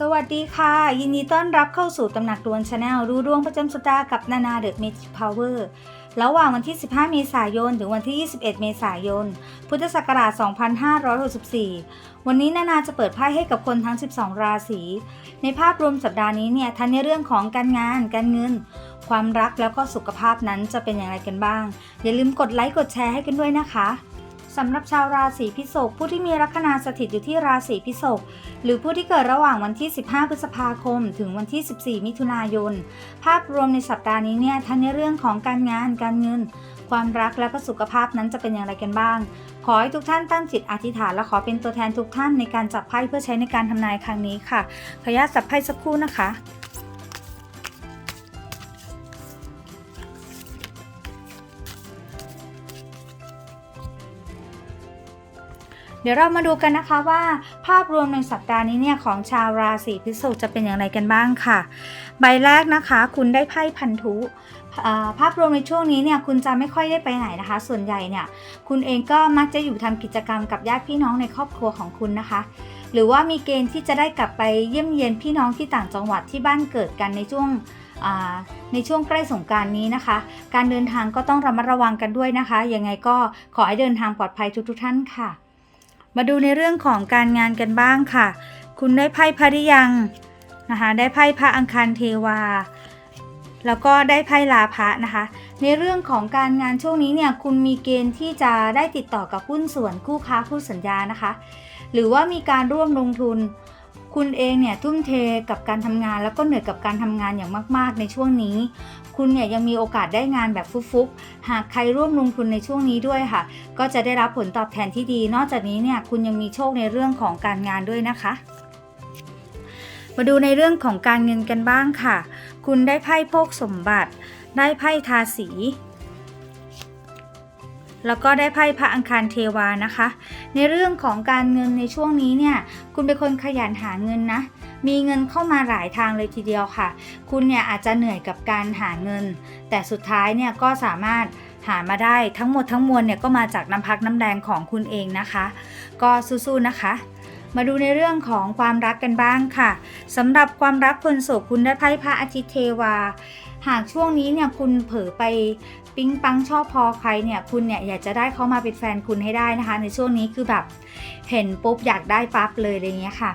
สวัสดีค่ะ ยินดีต้อนรับเข้าสู่ตำหนักดวงชาแนลดูดวงประจำสัปดาห์กับนานาเดอะเมจิพาวเวอร์ระหว่างวันที่ 15 เมษายน ถึงวันที่ 21 เมษายน พุทธศักราช 2564 วันนี้นานาจะเปิดไพ่ให้กับคนทั้ง 12 ราศี ในภาพรวมสัปดาห์นี้เนี่ยทั้งในเรื่องของการงาน การเงิน ความรักแล้วก็สุขภาพนั้นจะเป็นอย่างไรกันบ้าง อย่าลืมกดไลค์กดแชร์ให้กันด้วยนะคะ สำหรับชาวราศีพิษกผู้ที่มีลัคนาสถิตอยู่ที่ราศีพิษกหรือผู้ที่เกิดระหว่างวันที่ 15 พฤษภาคม ถึงวันที่ 14 มิถุนายน ภาพรวมในสัปดาห์นี้เนี่ยทั้งในเรื่องของการงานการเงิน ความรักและก็สุขภาพนั้นจะเป็นอย่างไรกันบ้าง ขอให้ทุกท่านตั้งจิตอธิษฐานและขอเป็นตัวแทนทุกท่านในการจับไพ่เพื่อใช้ในการทำนายครั้งนี้ค่ะขออนุญาตจับไพ่สักครู่นะคะ เดี๋ยวเรามาดูกันนะคะว่า ภาพรวมในสัปดาห์นี้เนี่ยของชาวราศีพฤษภจะเป็นอย่างไรกันบ้างค่ะ ใบแรกนะคะ คุณได้ไพ่พันธุภาพรวมในช่วงนี้เนี่ยคุณจะไม่ค่อยได้ไปไหนนะคะ ส่วนใหญ่เนี่ยคุณเองก็มักจะอยู่ทำกิจกรรมกับญาติพี่น้องในครอบครัวของคุณนะคะ หรือว่ามีเกณฑ์ที่จะได้กลับไปเยี่ยมเยียนพี่น้องที่ต่างจังหวัดที่บ้านเกิดกันในช่วงในช่วงใกล้สงกรารนี้นะคะ การเดินทางก็ต้องระมัดระวังกันด้วยนะคะยังไงก็ขอให้เดินทางปลอดภัยทุกๆท่านค่ะ มาดูในเรื่องของการงานกันบ้างค่ะ คุณได้ไพ่พระริยังนะคะได้ไพ่พระอังคารเทวา แล้วก็ได้ไพ่ลาภะนะคะ ในเรื่องของการงานช่วงนี้เนี่ยคุณมีเกณฑ์ที่จะได้ติดต่อกับหุ้นส่วนคู่ค้าคู่สัญญานะคะ หรือว่ามีการร่วมลงทุน คุณเองเนี่ยทุ่มเทกับการทำงาน แล้วก็เหนื่อยกับการทำงานอย่างมาก ๆ ในช่วงนี้ คุณเนี่ยยังมีโอกาสได้งานแบบฟุกๆหากใครร่วมลงทุนในช่วงนี้ด้วยค่ะ ก็จะได้รับผลตอบแทนที่ดี นอกจากนี้เนี่ยคุณยังมีโชคในเรื่องของการงานด้วยนะคะ มาดูในเรื่องของการเงินกันบ้างค่ะ คุณได้ไพ่โภคสมบัติ ได้ไพ่ทาสี แล้วก็ได้ไพ่พระอังคารเทวานะคะ ในเรื่องของการเงินในช่วงนี้เนี่ยคุณเป็นคนขยันหาเงินนะ มีเงินเข้ามาหลายทางเลยทีเดียวค่ะ คุณเนี่ยอาจจะเหนื่อยกับการหาเงิน แต่สุดท้ายเนี่ยก็สามารถหามาได้ทั้งหมดทั้งมวลเนี่ยก็มาจากน้ำพักน้ำแรงของคุณเองนะคะ ก็สู้ๆนะคะมาดูในเรื่องของความรักกันบ้างค่ะสำหรับความรักคนโสดคุณได้ไพ่พระอาทิตย์เทวา หากช่วงนี้เนี่ยคุณเผลอไป ปิ๊งปังชอบพอใครเนี่ยคุณเนี่ยอยากจะได้เขามาเป็นแฟนคุณให้ได้นะคะ ในช่วงนี้คือแบบเห็นปุ๊บอยากได้ปั๊บเลยอะไรเงี้ยค่ะ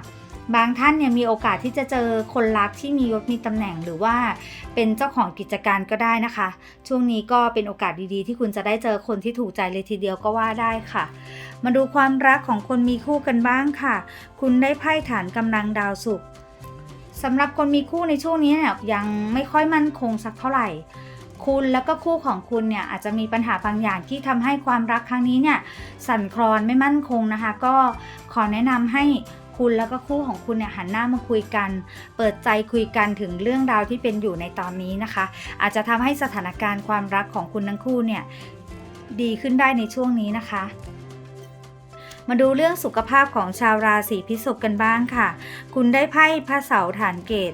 บางท่านเนี่ยมีโอกาสที่จะเจอคนรักที่มียศมีตำแหน่งหรือว่าเป็นเจ้าของกิจการก็ได้นะคะ ช่วงนี้ก็เป็นโอกาสดีๆ ที่คุณจะได้เจอคนที่ถูกใจเลยทีเดียวก็ว่าได้ค่ะ มาดูความรักของคนมีคู่กันบ้างค่ะ คุณได้ไพ่ฐานกำลังดาวศุกร์สำหรับคนมีคู่ในช่วงนี้เนี่ยยังไม่ค่อยมั่นคงสักเท่าไหร่ คุณแล้วก็คู่ของคุณเนี่ยอาจจะมีปัญหาบางอย่างที่ทำให้ความรักครั้งนี้เนี่ยสั่นคลอนไม่มั่นคงนะคะ ก็ขอแนะนำให้คุณแล้วก็คู่ของคุณเนี่ยหันหน้ามาคุยกัน เปิดใจคุยกันถึงเรื่องราวที่เป็นอยู่ในตอนนี้นะคะ อาจจะทำให้สถานการณ์ความรักของคุณทั้งคู่เนี่ยดีขึ้นได้ในช่วงนี้นะคะมาดูเรื่องสุขภาพของชาวราศีพิษกกันบ้างค่ะ คุณได้ไพ่พระเสาฐานเกต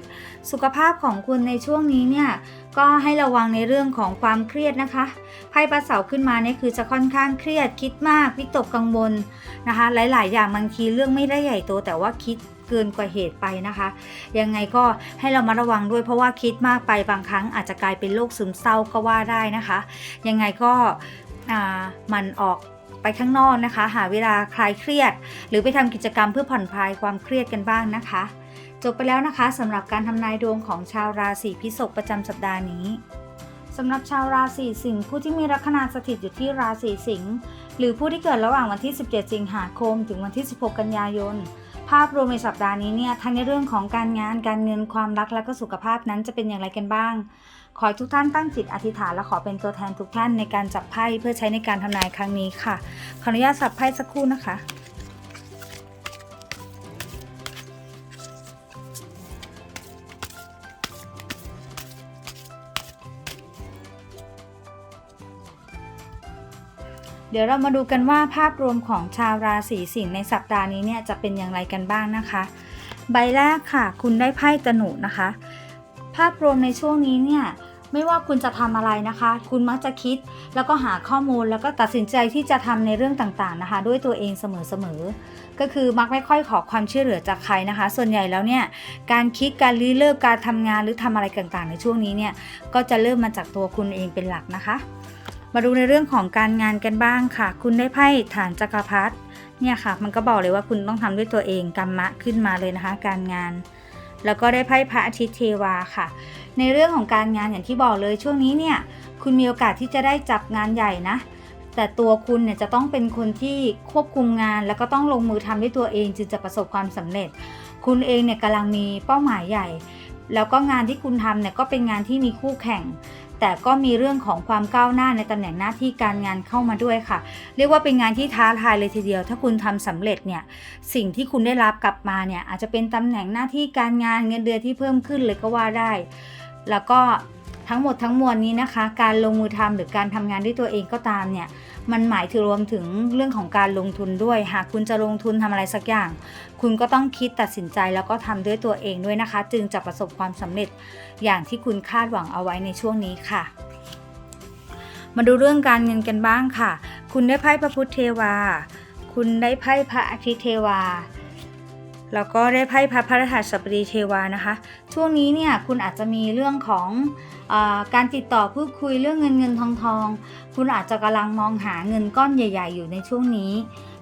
สุขภาพของคุณในช่วงนี้เนี่ย ก็ให้ระวังในเรื่องของความเครียดนะคะไพ่พระเสาขึ้นมาเนี่ยคือจะค่อนข้างเครียดคิดมากวิตกกังวลนะคะ หลาย ๆ อย่างบางทีเรื่องไม่ได้ใหญ่โตแต่ว่าคิดเกินกว่าเหตุไปนะคะ ยังไงก็ให้เรามาระวังด้วยเพราะว่าคิดมากไปบางครั้งอาจจะกลายเป็นโรคซึมเศร้าก็ว่าได้นะคะ ยังไงก็มันออกไปข้างนอกนะคะ หาเวลาคลายเครียด หรือไปทำกิจกรรมเพื่อผ่อนคลายความเครียดกันบ้างนะคะ จบไปแล้วนะคะสำหรับการทำนายดวงของชาวราศีพิษกประจำสัปดาห์นี้สำหรับชาวราศีสิงห์ผู้ที่มีลัคนาสถิตอยู่ที่ราศีสิงห์หรือผู้ที่เกิดระหว่างวันที่ 17 สิงหาคม ถึงวันที่ 16 กันยายน ภาพรวมในสัปดาห์นี้เนี่ยทั้งในเรื่องของการงานการเงินความรักและก็สุขภาพนั้นจะเป็นอย่างไรกันบ้าง ขอให้ทุกท่านตั้งจิตอธิษฐานและขอเป็นตัวแทนทุกท่านในการจับไพ่เพื่อใช้ในการทำนายครั้งนี้ค่ะขออนุญาตสับไพ่สักครู่นะคะ ดี๋ยวเรามาดูกันว่าภาพรวมของชาวราศีสิงห์ในสัปดาห์นี้เนี่ยจะเป็นอย่างไรกันบ้างนะคะ ใบแรกค่ะ คุณได้ไพ่ตนุนะคะ ภาพรวมในช่วงนี้เนี่ยไม่ว่าคุณจะทำอะไรนะคะ คุณมักจะคิดแล้วก็หาข้อมูลแล้วก็ตัดสินใจที่จะทำในเรื่องต่างๆนะคะ ด้วยตัวเองเสมอๆ ก็คือมักไม่ค่อยขอความช่วยเหลือจากใครนะคะ ส่วนใหญ่แล้วเนี่ยการคิดการริเริ่มการทำงานหรือทำอะไรต่างๆ ในช่วงนี้เนี่ยก็จะเริ่มมาจากตัวคุณเองเป็นหลักนะคะ มาดูในเรื่องของการงานกันบ้างค่ะ คุณได้ไพ่ฐานจักรพรรดิเนี่ยค่ะ มันก็บอกเลยว่าคุณต้องทำด้วยตัวเองกรรมะขึ้นมาเลยนะคะ การงาน แล้วก็ได้ไพ่พระอาทิตย์เทวาค่ะ ในเรื่องของการงานอย่างที่บอกเลยช่วงนี้เนี่ยคุณมีโอกาสที่จะได้จับงานใหญ่นะแต่ตัวคุณเนี่ยจะต้องเป็นคนที่ควบคุมงาน แล้วก็ต้องลงมือทำด้วยตัวเองจึงจะประสบความสำเร็จ คุณเองเนี่ยกำลังมีเป้าหมายใหญ่ แล้วก็งานที่คุณทำเนี่ยก็เป็นงานที่มีคู่แข่ง แต่ก็มีเรื่องของความก้าวหน้าในตำแหน่งหน้าที่การงานเข้ามาด้วยค่ะ เรียกว่าเป็นงานที่ท้าทายเลยทีเดียว ถ้าคุณทำสำเร็จเนี่ยสิ่งที่คุณได้รับกลับมาเนี่ยอาจจะเป็นตำแหน่งหน้าที่การงานเงินเดือนที่เพิ่มขึ้นเลยก็ว่าได้ แล้วก็ทั้งหมดทั้งมวลนี้นะคะ การลงมือทำหรือการทำงานด้วยตัวเองก็ตามเนี่ย มันหมายถึงรวมถึงเรื่องของการลงทุนด้วย หากคุณจะลงทุนทำอะไรสักอย่าง คุณก็ต้องคิดตัดสินใจแล้วก็ทำด้วยตัวเองด้วยนะคะ จึงจะประสบความสำเร็จอย่างที่คุณคาดหวังเอาไว้ในช่วงนี้ค่ะ มาดูเรื่องการเงินกันบ้างค่ะ คุณได้ไพ่พระพุทธเทวา คุณได้ไพ่พระอาทิตย์เทวาแล้วก็ได้ไพ่พระพระรหัสบดีเทวานะคะ ช่วงนี้เนี่ยคุณอาจจะมีเรื่องของ การติดต่อพูดคุยเรื่องเงินเงินทองทอง คุณอาจจะกำลังมองหาเงินก้อนใหญ่ ๆ อยู่ในช่วงนี้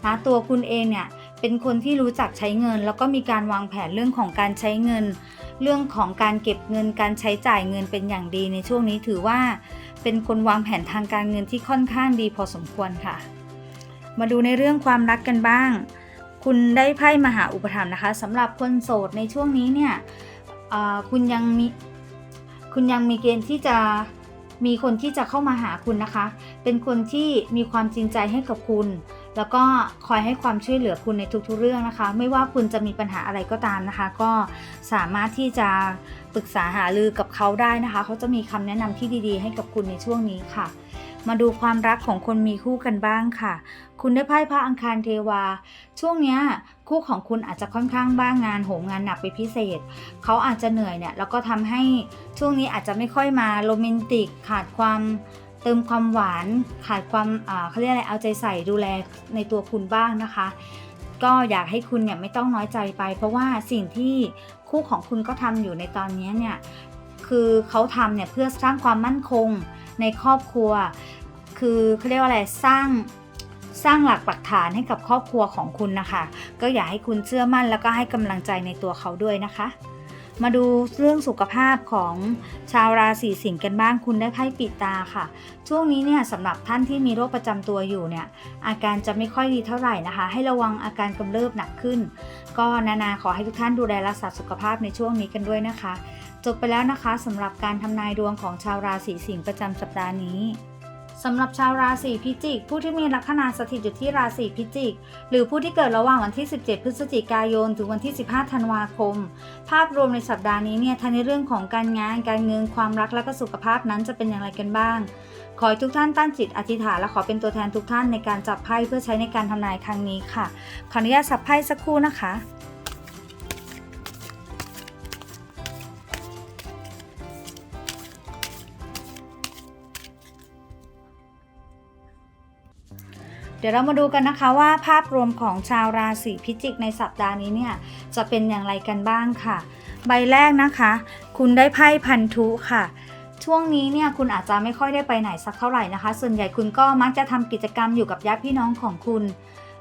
นะตัวคุณเองเนี่ยเป็นคนที่รู้จักใช้เงิน แล้วก็มีการวางแผนเรื่องของการใช้เงิน เรื่องของการเก็บเงินการใช้จ่ายเงินเป็นอย่างดีในช่วงนี้ถือว่า เป็นคนวางแผนทางการเงินที่ค่อนข้างดีพอสมควรค่ะ มาดูในเรื่องความรักกันบ้าง คุณได้ไพ่มหาอุปถัมภ์นะคะสำหรับคนโสดในช่วงนี้เนี่ยคุณยังมี คุณยังมีเกณฑ์ที่จะมีคนที่จะเข้ามาหาคุณนะคะ เป็นคนที่มีความจริงใจให้กับคุณ แล้วก็คอยให้ความช่วยเหลือคุณในทุกๆเรื่องนะคะ ไม่ว่าคุณจะมีปัญหาอะไรก็ตามนะคะ ก็สามารถที่จะปรึกษาหารือกับเขาได้นะคะ เขาจะมีคำแนะนำที่ดีๆ ให้กับคุณในช่วงนี้ค่ะ มาดูความรักของคนมีคู่กันบ้างค่ะ คุณได้ไพ่พระอังคารเทวา ช่วงเนี้ยคู่ของคุณอาจจะค่อนข้างบ้างงานโหมงานหนักเป็นพิเศษ เขาอาจจะเหนื่อยเนี่ยแล้วก็ทำให้ช่วงนี้อาจจะไม่ค่อยมาโรแมนติกขาดความเติมความหวานขาดความเขาเรียกอะไรเอาใจใส่ดูแลในตัวคุณบ้างนะคะ ก็อยากให้คุณเนี่ยไม่ต้องน้อยใจไป เพราะว่าสิ่งที่คู่ของคุณก็ทำอยู่ในตอนนี้เนี่ยคือเขาทำเนี่ยเพื่อสร้างความมั่นคง ในครอบครัว คือเขาเรียกว่าอะไรสร้างสร้างหลักปักฐานให้กับครอบครัวของคุณนะคะ ก็อยากให้คุณเชื่อมั่นแล้วก็ให้กำลังใจในตัวเขาด้วยนะคะ มาดูเรื่องสุขภาพของชาวราศีสิงห์กันบ้างคุณได้ไพ่ปิดตาค่ะ ช่วงนี้เนี่ยสำหรับท่านที่มีโรคประจำตัวอยู่เนี่ย อาการจะไม่ค่อยดีเท่าไหร่นะคะ ให้ระวังอาการกำเริบหนักขึ้น ก็นานาขอให้ทุกท่านดูแลรักษาสุขภาพในช่วงนี้กันด้วยนะคะ จบไปแล้วนะคะสำหรับการทำนายดวงของชาวราศีสิงห์ประจำสัปดาห์นี้สำหรับชาวราศีพิจิก ผู้ที่มีลัคนาสถิตอยู่ที่ราศีพิจิก หรือผู้ที่เกิดระหว่างวันที่ 17 พฤศจิกายน ถึงวันที่ 15 ธันวาคม ภาพรวมในสัปดาห์นี้เนี่ยทั้งในเรื่องของการงาน การเงิน ความรักและก็สุขภาพนั้นจะเป็นอย่างไรกันบ้าง ขอให้ทุกท่านตั้งจิตอธิษฐานและขอเป็นตัวแทนทุกท่านในการจับไพ่เพื่อใช้ในการทำนายครั้งนี้ค่ะ ขออนุญาตสับไพ่สักครู่นะคะ ดี๋ยวเรามาดูกันนะคะว่าภาพรวมของชาวราศีพิจิกในสัปดาห์นี้เนี่ยจะเป็นอย่างไรกันบ้างค่ะ ใบแรกนะคะ คุณได้ไพ่พันธุค่ะ ช่วงนี้เนี่ยคุณอาจจะไม่ค่อยได้ไปไหนสักเท่าไหร่นะคะ ส่วนใหญ่คุณก็มักจะทำกิจกรรมอยู่กับญาติพี่น้องของคุณ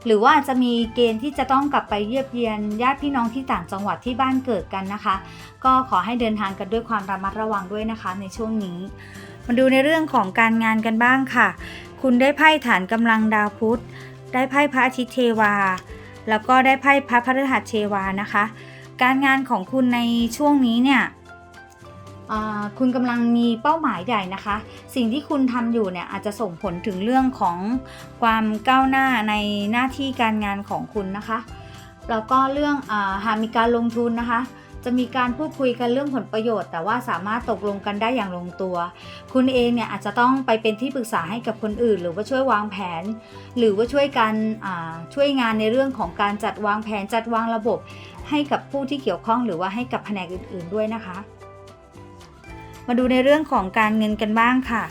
หรือว่าจจะมีเกณฑ์ที่จะต้องกลับไปเยี่ยมเยียนญาติพี่น้องที่ต่างจังหวัดที่บ้านเกิดกันนะคะ ก็ขอให้เดินทางกันด้วยความระมัดระวังด้วยนะคะในช่วงนี้มาดูในเรื่องของการงานกันบ้างค่ะ คุณได้ไพ่ฐานกำลังดาวพุธ ได้ไพ่พระอาทิตย์เทวา แล้วก็ได้ไพ่พระพฤหัสเทวานะคะ การงานของคุณในช่วงนี้เนี่ยคุณกำลังมีเป้าหมายใหญ่นะคะ สิ่งที่คุณทำอยู่เนี่ยอาจจะส่งผลถึงเรื่องของความก้าวหน้าในหน้าที่การงานของคุณนะคะ แล้วก็เรื่องอหากมีการลงทุนนะคะ จะมีการพูดคุยกันเรื่องผลประโยชน์ แต่ว่าสามารถตกลงกันได้อย่างลงตัว คุณเองเนี่ยอาจจะต้องไปเป็นที่ปรึกษาให้กับคนอื่น หรือว่าช่วยวางแผน หรือว่าช่วยกันช่วยงานในเรื่องของการจัดวางแผนจัดวางระบบ ให้กับผู้ที่เกี่ยวข้อง หรือว่าให้กับแผนกอื่น ๆด้วยนะคะ มาดูในเรื่องของการเงินกันบ้างค่ะ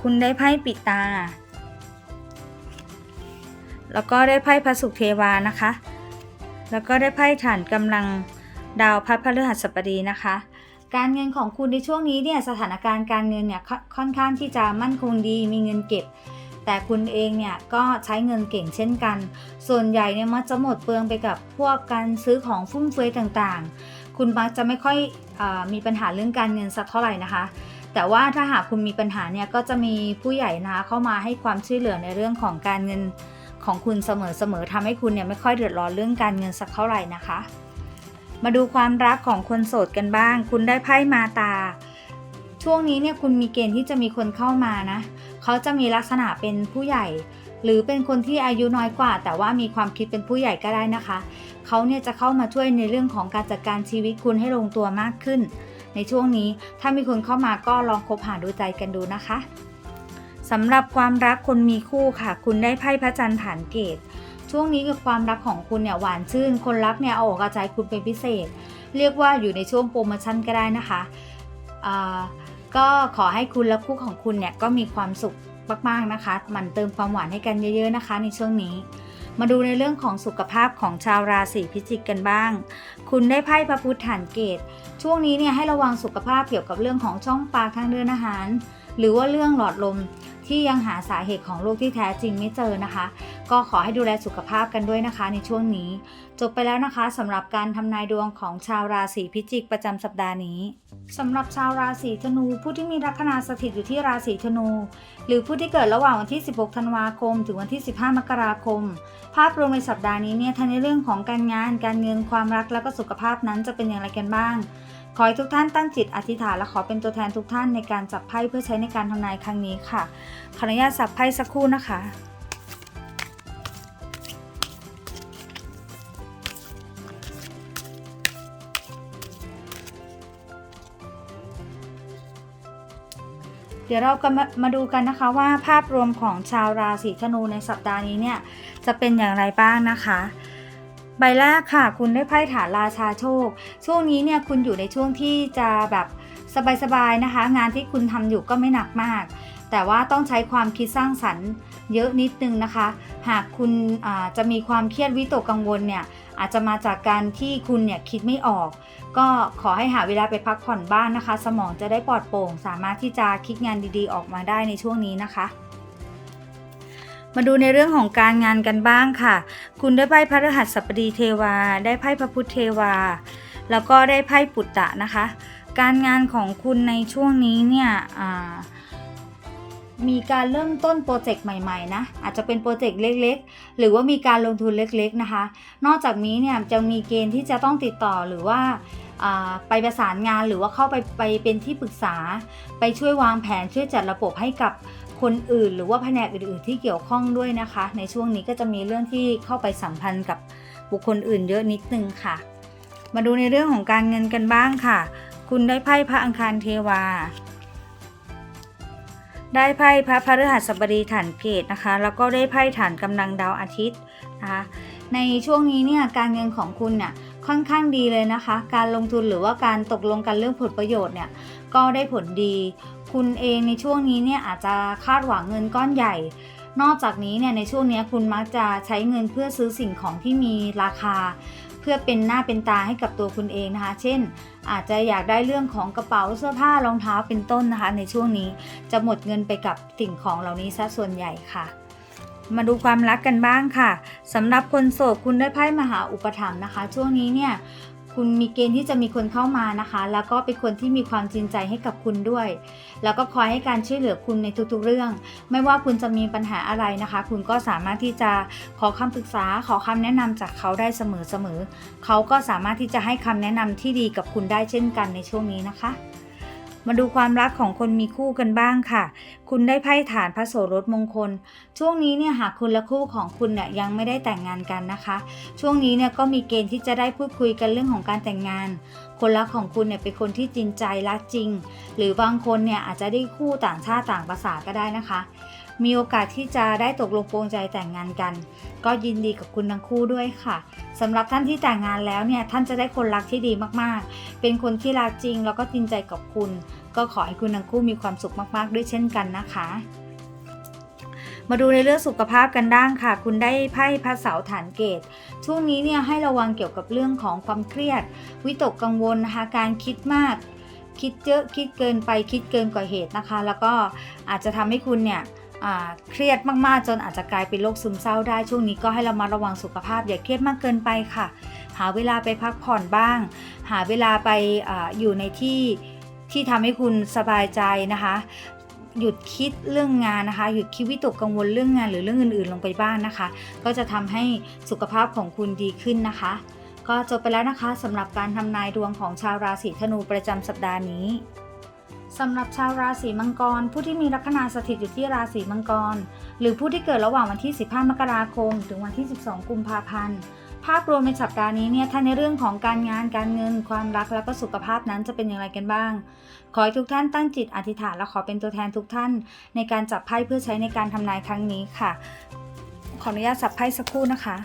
คุณได้ไพ่ปิดตา แล้วก็ได้ไพ่พระศุกร์เทวานะคะ แล้วก็ได้ไพ่ฐานกำลัง ดาวพระพฤหัสบดีนะคะ การเงินของคุณในช่วงนี้เนี่ยสถานการณ์การเงินเนี่ยค่อนข้างที่จะมั่นคงดีมีเงินเก็บ แต่คุณเองเนี่ยก็ใช้เงินเก่งเช่นกัน ส่วนใหญ่เนี่ยมักจะหมดเปลืองไปกับพวกการซื้อของฟุ่มเฟือยต่างๆ คุณมักจะไม่ค่อยอมีปัญหาเรื่องการเงินสักเท่าไหร่นะคะแต่ว่าถ้าหากคุณมีปัญหาเนี่ยก็จะมีผู้ใหญ่นะคะเข้ามาให้ความช่วยเหลือในเรื่องของการเงินของคุณเสมอๆทำให้คุณเนี่ยไม่ค่อยเดือดร้อนเรื่องการเงินสักเท่าไหร่นะคะ มาดูความรักของคนโสดกันบ้าง คุณได้ไพ่มาตา ช่วงนี้เนี่ยคุณมีเกณฑ์ที่จะมีคนเข้ามานะ เขาจะมีลักษณะเป็นผู้ใหญ่ หรือเป็นคนที่อายุน้อยกว่า แต่ว่ามีความคิดเป็นผู้ใหญ่ก็ได้นะคะ เขาเนี่ยจะเข้ามาช่วยในเรื่องของการจัดการชีวิตคุณให้ลงตัวมากขึ้น ในช่วงนี้ถ้ามีคนเข้ามาก็ลองคบหาดูใจกันดูนะคะสำหรับความรักคนมีคู่ค่ะ คุณได้ไพ่พระจันทร์ผ่านเกต ช่วงนี้กับความรักของคุณเนี่ยหวานชื่น คนรักเนี่ยเอาอกเอาใจคุณเป็นพิเศษ เรียกว่าอยู่ในช่วงโปรโมชั่นก็ได้นะคะอ่าก็ขอให้คุณและคู่ของคุณเนี่ยก็มีความสุขมากๆนะคะ มันเติมความหวานให้กันเยอะ ๆนะคะ ในช่วงนี้ มาดูในเรื่องของสุขภาพของชาวราศีพิจิกกันบ้าง คุณได้ไพ่พระพุทธฐานเกต ช่วงนี้เนี่ยให้ระวังสุขภาพเกี่ยวกับเรื่องของช่องปากทางเดินอาหาร หรือว่าเรื่องหลอดลม ที่ยังหาสาเหตุของโรคที่แท้จริงไม่เจอนะคะ ก็ขอให้ดูแลสุขภาพกันด้วยนะคะในช่วงนี้ จบไปแล้วนะคะสำหรับการทำนายดวงของชาวราศีพิจิกประจำสัปดาห์นี้สำหรับชาวราศีธนู ผู้ที่มีลัคนาสถิตอยู่ที่ราศีธนู หรือผู้ที่เกิดระหว่างวันที่ 16 ธันวาคม ถึงวันที่ 15 มกราคม ภาพรวมในสัปดาห์นี้เนี่ยทั้งในเรื่องของการงาน การเงินความรักและก็สุขภาพนั้นจะเป็นอย่างไรกันบ้าง ขอให้ทุกท่านตั้งจิตอธิษฐานและขอเป็นตัวแทนทุกท่านในการจับไพ่เพื่อใช้ในการทำนายครั้งนี้ค่ะ ขออนุญาตสับไพ่สักครู่นะคะ เดี๋ยวเราก็มามาดูกันนะคะว่าภาพรวมของชาวราศีธนูในสัปดาห์นี้เนี่ยจะเป็นอย่างไรบ้างนะคะ ใบแรกค่ะ คุณได้ไพ่ฐานราชาโชค ช่วงนี้เนี่ยคุณอยู่ในช่วงที่จะแบบสบายๆนะคะ งานที่คุณทำอยู่ก็ไม่หนักมาก แต่ว่าต้องใช้ความคิดสร้างสรรค์เยอะนิดนึงนะคะ หากคุณอ่าจะมีความเครียดวิตกกังวลเนี่ยอาจจะมาจากการที่คุณเนี่ยคิดไม่ออก ก็ขอให้หาเวลาไปพักผ่อนบ้างนนะคะ สมองจะได้ปลอดโปร่ง สามารถที่จะคิดงานดีๆ ออกมาได้ในช่วงนี้นะคะ มาดูในเรื่องของการงานกันบ้างค่ะ คุณได้ไพ่พระรหัสบดีเทวา ได้ไพ่พระพุทธเทวา แล้วก็ได้ไพ่ปุตตะนะคะ การงานของคุณในช่วงนี้เนี่ยมีการเริ่มต้นโปรเจกต์ใหม่ๆนะอาจจะเป็นโปรเจกต์เล็กๆ หรือว่ามีการลงทุนเล็กๆนะคะ นอกจากนี้เนี่ยจะมีเกณฑ์ที่จะต้องติดต่อหรือว่าอ่าไปประสานงานหรือว่าเข้าไปไปเป็นที่ปรึกษา ไปช่วยวางแผนช่วยจัดระบบให้กับ คนอื่น หรือว่าแผนกอื่นๆที่เกี่ยวข้องด้วยนะคะ ในช่วงนี้ก็จะมีเรื่องที่เข้าไปสัมพันธ์กับบุคคลอื่นเยอะนิดนึงค่ะ มาดูในเรื่องของการเงินกันบ้างค่ะ คุณได้ไพ่พระอังคารเทวา ได้ไพ่พระพฤหัสบดีฐานเกตนะคะ แล้วก็ได้ไพ่ฐานกำลังดาวอาทิตย์นะคะในช่วงนี้เนี่ยการเงินของคุณเนี่ยค่อนข้างดีเลยนะคะ การลงทุนหรือว่าการตกลงกันเรื่องผลประโยชน์เนี่ยก็ได้ผลดี คุณเองในช่วงนี้เนี่ยอาจจะคาดหวังเงินก้อนใหญ่ นอกจากนี้เนี่ยในช่วงนี้คุณมักจะใช้เงินเพื่อซื้อสิ่งของที่มีราคา เพื่อเป็นหน้าเป็นตาให้กับตัวคุณเองนะคะ เช่น อาจจะอยากได้เรื่องของกระเป๋าเสื้อผ้ารองเท้าเป็นต้นนะคะ ในช่วงนี้จะหมดเงินไปกับสิ่งของเหล่านี้ซะส่วนใหญ่ค่ะมาดูความรักกันบ้างค่ะสำหรับคนโสดคุณได้ไพ่มหาอุปถัมภ์นะคะ ช่วงนี้เนี่ย คุณมีเกณฑ์ที่จะมีคนเข้ามานะคะ แล้วก็เป็นคนที่มีความจริงใจให้กับคุณด้วย แล้วก็คอยให้การช่วยเหลือคุณในทุกๆเรื่อง ไม่ว่าคุณจะมีปัญหาอะไรนะคะ คุณก็สามารถที่จะขอคำปรึกษาขอคำแนะนำจากเขาได้เสมอๆเขาก็สามารถที่จะให้คำแนะนำที่ดีกับคุณได้เช่นกันในช่วงนี้นะคะ มาดูความรักของคนมีคู่กันบ้างค่ะ คุณได้ไพ่ฐานพระโสรถมงคล ช่วงนี้เนี่ยหากคุณและคู่ของคุณเนี่ยยังไม่ได้แต่งงานกันนะคะ ช่วงนี้เนี่ยก็มีเกณฑ์ที่จะได้พูดคุยกันเรื่องของการแต่งงาน คนรักของคุณเนี่ยเป็นคนที่จริงใจรักจริง หรือบางคนเนี่ยอาจจะได้คู่ต่างชาติต่างภาษาก็ได้นะคะ มีโอกาสที่จะได้ตกลงโปรงใจแต่งงานกัน ก็ยินดีกับคุณทั้งคู่ด้วยค่ะสำหรับท่านที่แต่งงานแล้วเนี่ยท่านจะได้คนรักที่ดีมากๆ เป็นคนที่รักจริงแล้วก็จริงใจกับคุณ ก็ขอให้คุณทั้งคู่มีความสุขมากๆ ด้วยเช่นกันนะคะมาดูในเรื่องสุขภาพกันด้างค่ะ คุณได้ไพ่พระเสาฐานเกต ช่วงนี้เนี่ยให้ระวังเกี่ยวกับเรื่องของความเครียด วิตกกังวลนะคะการคิดมาก คิดเยอะคิดเกินไปคิดเกินกว่าเหตุนะคะ แล้วก็อาจจะทำให้คุณเนี่ย เครียดมากๆ จนอาจจะกลายเป็นโรคซึมเศร้าได้ช่วงนี้ก็ให้เรามาระวังสุขภาพอย่าเครียดมากเกินไปค่ะ หาเวลาไปพักผ่อนบ้าง หาเวลาไปอาอยู่ในที่ที่ทำให้คุณสบายใจนะคะ หยุดคิดเรื่องงานนะคะ หยุดคิดวิตกกังวลเรื่องงานหรือเรื่องอื่นๆ ลงไปบ้างนะคะ ก็จะทำให้สุขภาพของคุณดีขึ้นนะคะ ก็จบไปแล้วนะคะสำหรับการทำนายดวงของชาวราศีธนูประจำสัปดาห์นี้ สำหรับชาวราศีมังกร ผู้ที่มีลัคนาสถิตอยู่ที่ราศีมังกร หรือผู้ที่เกิดระหว่างวันที่ 15 มกราคม ถึงวันที่ 12 กุมภาพันธ์ ภาพรวมในสัปดาห์นี้เนี่ยถ้าในเรื่องของการงานการเงิน ความรักแล้วก็สุขภาพนั้นจะเป็นอย่างไรกันบ้าง ขอให้ทุกท่านตั้งจิตอธิษฐานและขอเป็นตัวแทนทุกท่าน ในการจับไพ่เพื่อใช้ในการทำนายครั้งนี้ค่ะ ขออนุญาตสับไพ่สักครู่นะคะ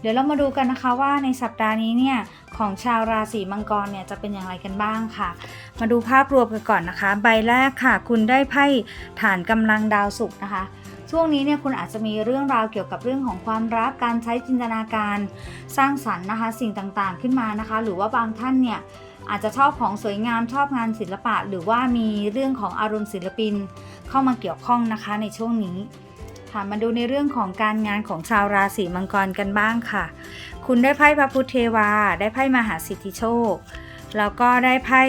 เดี๋ยวเรามาดูกันนะคะว่าในสัปดาห์นี้เนี่ยของชาวราศีมังกรเนี่ยจะเป็นอย่างไรกันบ้างค่ะ มาดูภาพรวมกันก่อนนะคะ ใบแรกค่ะ คุณได้ไพ่ฐานกำลังดาวศุกร์นะคะช่วงนี้เนี่ยคุณอาจจะมีเรื่องราวเกี่ยวกับเรื่องของความรักการใช้จินตนาการสร้างสรรค์นะคะ สิ่งต่างๆขึ้นมานะคะ หรือว่าบางท่านเนี่ยอาจจะชอบของสวยงามชอบงานศิลปะ หรือว่ามีเรื่องของอารมณ์ศิลปิน เข้ามาเกี่ยวข้องนะคะในช่วงนี้ ค่ะมาดูในเรื่องของการงานของชาวราศีมังกรกันบ้างค่ะ คุณได้ไพ่พระพุทธเทวา ได้ไพ่มหาสิทธิโชค แล้วก็ได้ไพ่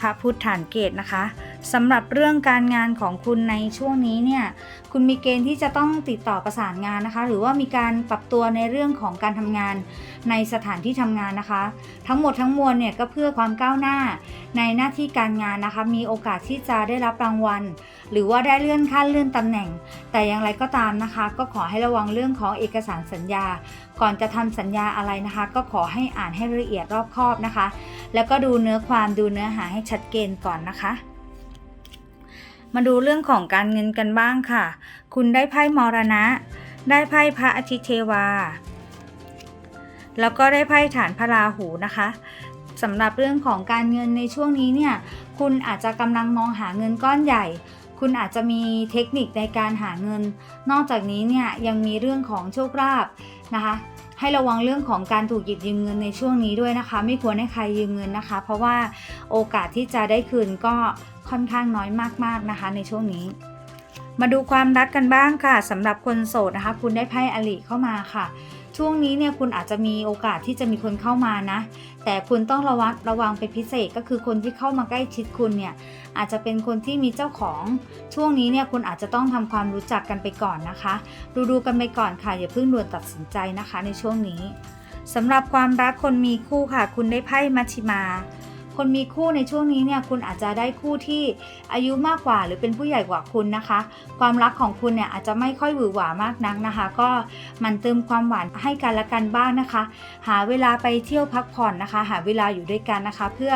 พระพุทธฐานเกตนะคะสำหรับเรื่องการงานของคุณในช่วงนี้เนี่ยคุณมีเกณฑ์ที่จะต้องติดต่อประสานงานนะคะ หรือว่ามีการปรับตัวในเรื่องของการทำงานในสถานที่ทำงานนะคะ ทั้งหมดทั้งมวลเนี่ยก็เพื่อความก้าวหน้าในหน้าที่การงานนะคะ มีโอกาสที่จะได้รับรางวัล หรือว่าได้เลื่อนขั้นเลื่อนตำแหน่ง แต่อย่างไรก็ตามนะคะ ก็ขอให้ระวังเรื่องของเอกสารสัญญา ก่อนจะทำสัญญาอะไรนะคะ ก็ขอให้อ่านให้ละเอียดรอบคอบนะคะ แล้วก็ดูเนื้อความดูเนื้อหาให้ชัดเจนก่อนนะคะมาดูเรื่องของการเงินกันบ้างค่ะ คุณได้ไพ่มรณะ ได้ไพ่พระอาทิตย์เทวา แล้วก็ได้ไพ่ฐานพระราหูนะคะสำหรับเรื่องของการเงินในช่วงนี้เนี่ย คุณอาจจะกำลังมองหาเงินก้อนใหญ่ คุณอาจจะมีเทคนิคในการหาเงิน นอกจากนี้เนี่ยยังมีเรื่องของโชคลาภนะคะ ให้ระวังเรื่องของการถูกหยิบยืมเงินในช่วงนี้ด้วยนะคะ ไม่ควรให้ใครยืมเงินนะคะ เพราะว่าโอกาสที่จะได้คืนก็ค่อนข้างน้อยมากๆนะคะ ในช่วงนี้ มาดูความรักกันบ้างค่ะสำหรับคนโสดนะคะ คุณได้ไพ่อลิเข้ามาค่ะ ช่วงนี้เนี่ยคุณอาจจะมีโอกาสที่จะมีคนเข้ามานะ แต่คุณต้องระวังระวังเป็นพิเศษก็คือคนที่เข้ามาใกล้ชิดคุณเนี่ยอาจจะเป็นคนที่มีเจ้าของ ช่วงนี้เนี่ยคุณอาจจะต้องทำความรู้จักกันไปก่อนนะคะ ดูดูกันไปก่อนค่ะอย่าเพิ่งด่วนตัดสินใจนะคะในช่วงนี้สำหรับความรักคนมีคู่ค่ะ คุณได้ไพ่มัชชิมา คนมีคู่ในช่วงนี้เนี่ยคุณอาจจะได้คู่ที่อายุมากกว่า หรือเป็นผู้ใหญ่กว่าคุณนะคะ ความรักของคุณเนี่ยอาจจะไม่ค่อยหวือหวามากนักนะคะ ก็มันเติมความหวานให้กันและกันบ้างนะคะ หาเวลาไปเที่ยวพักผ่อนนะคะ หาเวลาอยู่ด้วยกันนะคะ เพื่อ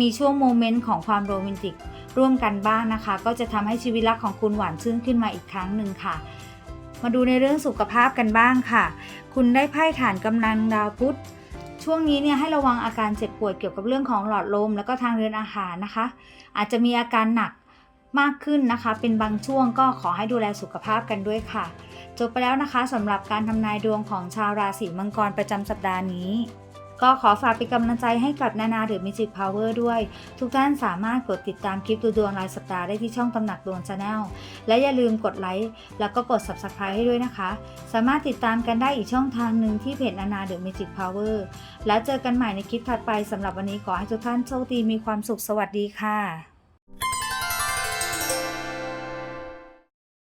มีช่วงโมเมนต์ของความโรแมนติกร่วมกันบ้างนะคะ ก็จะทำให้ชีวิตรักของคุณหวานชื่นขึ้นมาอีกครั้งหนึ่งค่ะมาดูในเรื่องสุขภาพกันบ้างค่ะ คุณได้ไพ่ฐานกำลังดาวพุธ ช่วงนี้เนี่ยให้ระวังอาการเจ็บป่วยเกี่ยวกับเรื่องของหลอดลม แล้วก็ทางเดินอาหารนะคะ อาจจะมีอาการหนักมากขึ้นนะคะ เป็นบางช่วงก็ขอให้ดูแลสุขภาพกันด้วยค่ะ จบไปแล้วนะคะสำหรับการทำนายดวงของชาวราศีมังกรประจำสัปดาห์นี้ ก็ขอฝากเป็นกำลังใจให้กับนานาหรือมิจิพาวเวอร์ด้วย ทุกท่านสามารถกดติดตามคลิปดูดวงรายสัปดาห์ได้ที่ช่องตำหนักดวงชาแนลและอย่าลืมกดไลค์แล้วก็กด Subscribe ให้ด้วยนะคะ สามารถติดตามกันได้อีกช่องทางหนึ่งที่เพจนานาหรือมิจิพาวเวอร์แล้วเจอกันใหม่ในคลิปถัดไปสำหรับวันนี้ขอให้ทุกท่านโชคดีมีความสุขสวัสดีค่ะ